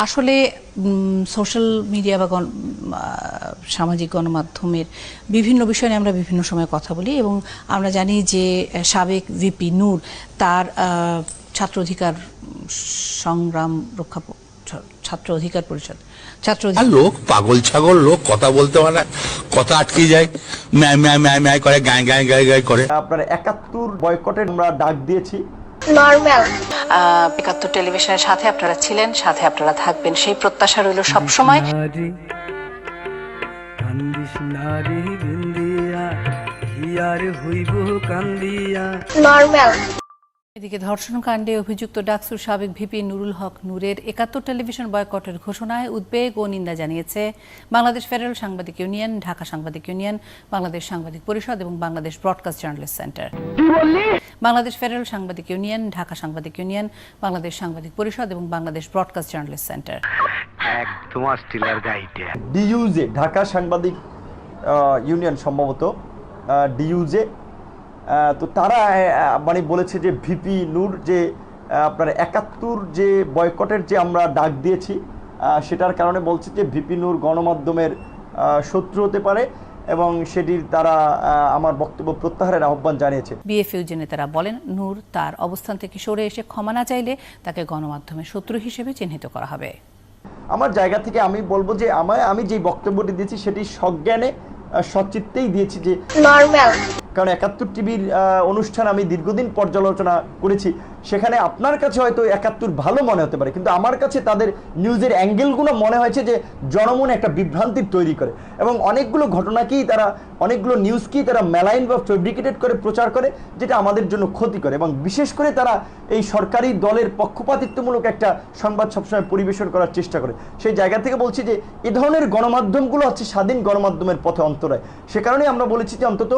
আসলে social media বা গণ- সামাজিক গণমাধ্যমের বিভিন্ন বিষয় নিয়ে আমরা বিভিন্ন সময় কথা বলি এবং আমরা জানি যে সাবেক ভিপি নূর তার ছাত্র অধিকার সংগ্রাম রক্ষা ছাত্র অধিকার পরিষদ ছাত্র লোক পাগল ছাগল লোক কথা বলতে পারে কথা আটকে যায় ম্যায় ম্যায় ম্যায় ম্যায় করে গায়ে গায়ে গায়ে গায়ে করে। আপনার একাত্তর বয়কটের আমরা ডাক দিয়েছি। নর্মাল। একাত্তর টেলিভিশনের সাথে আপনারা ছিলেন সাথে আপনারা থাকবেন। সেই প্রত্যাশা রইল সবসময়। নারী কান্দিস নারী বিন্দিয়া হিয়ার হইব কান্দিয়া। নর্মাল। এদিকে ধর্ষণ কাণ্ডে অভিযুক্ত ডাকসুর সাবেক ভিপি নুরুল হক নূরের একাত্তর টেলিভিশন বয়কটের ঘোষণায় উদ্বেগ ও নিন্দা জানিয়েছে। বাংলাদেশ ফেডারেল সাংবাদিক ইউনিয়ন ঢাকা সাংবাদিক ইউনিয়ন বাংলাদেশ সাংবাদিক পরিষদ এবং Bangladesh broadcast journalist centre. Bangladesh federal সাংবাদিক ইউনিয়ন ঢাকা সাংবাদিক ইউনিয়ন বাংলাদেশ সাংবাদিক পরিষদ এবং বাংলাদেশ ব্রডকাস্ট জার্নালিস্ট সেন্টার একদম অস্ট্রেলিয়ার গাইডে। ডিইউজে ঢাকা সাংবাদিক ইউনিয়ন সম্ভবত ডিইউজে তো তারা মানে বলেছে যে ভিপি নূর যে আপনার একাত্তর যে বয়কটের যে আমরা ডাক দিয়েছি সেটার কারণে বলছে যে ভিপি নূর গণমাধ্যমের শত্রু হতে পারে। এবং সেটির তারা আহ, আমার বক্তব্য প্রত্যাহারের আহ্বান জানিয়েছে। বিএফইউ নেতারা বলেন নূর তার অবস্থান থেকে সরে এসে ক্ষমা না চাইলে তাকে গণমাধ্যমে শত্রু হিসেবে চিহ্নিত করা হবে। আমার জায়গা থেকে আমি বলব যে আমায় আমি যে বক্তব্যটি দিয়েছি সেটি সজ্ঞানে আহ, সচিত্তেই দিয়েছি যে নর্মাল। কারণ একাত্তর টিভির অনুষ্ঠান আমি দীর্ঘদিন পর্যালোচনা করেছি। সেখানে আপনার কাছে হয়তো একাত্তর ভালো মনে হতে পারে, কিন্তু আমার কাছে তাদের নিউজের অ্যাঙ্গেলগুলো মনে হয়েছে যে জনমনে একটা বিভ্রান্তি তৈরি করে। এবং অনেকগুলো ঘটনাকেই তারা, অনেকগুলো নিউজকেই তারা মেলাইন বা ফেব্রিকেটেড করে প্রচার করে, যেটা আমাদের জন্য ক্ষতি করে। এবং বিশেষ করে তারা এই সরকারি দলের পক্ষপাতিত্বমূলক একটা সংবাদ সবসময় পরিবেশন করার চেষ্টা করে। সেই জায়গা থেকে বলছি যে, এ ধরনের গণমাধ্যমগুলো হচ্ছে স্বাধীন গণমাধ্যমের পথে অন্তরায়। সে কারণেই আমরা বলেছি যে অন্তত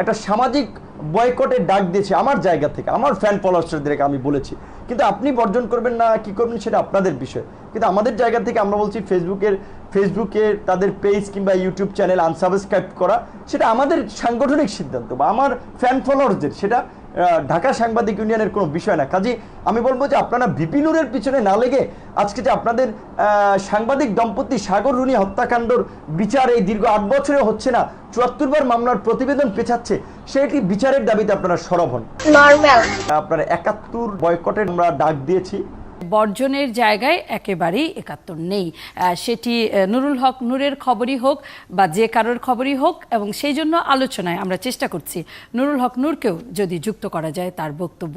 একটা সামাজিক বয়কটের ডাক দিয়েছে আমার জায়গা থেকে, আমার ফ্যান ফলোয়ার্সদেরকে আমি বলেছি। কিন্তু আপনি বর্জন করবেন না, কি করবেন সেটা আপনাদের বিষয়। কিন্তু আমাদের জায়গা থেকে আমরা বলছি ফেসবুকের, ফেসবুকে তাদের পেজ কিংবা ইউটিউব চ্যানেল আনসাবস্ক্রাইব করা, সেটা আমাদের সাংগঠনিক সিদ্ধান্ত বা আমার ফ্যান ফলোয়ার্সদের সেটা ঢাকা সাংবাদিক ইউনিয়নের কোনো বিষয় না। কাজে আমি বলব যে আপনারা বিপিনুরের পিছনে না লেগে আজকে যে আপনাদের আহ, সাংবাদিক দম্পতি সাগর রুনি হত্যাকাণ্ডর বিচার এই দীর্ঘ আট বছরে হচ্ছে না চুয়াত্তরবার মামলার প্রতিবেদন পেছাচ্ছে সেটি বিচারের দাবিতে আপনারা সরব হন। আপনার একাত্তর বয়কটের আমরা ডাক দিয়েছি বর্জনের জায়গায় একেবারেই একাত্তর নেই। সেটি নুরুল হক নূরের খবরই হোক বা যে কারোর খবরই হোক এবং সেই জন্য আলোচনায় আমরা চেষ্টা করছি নুরুল হক নূরকেও যদি যুক্ত করা যায় তার বক্তব্য।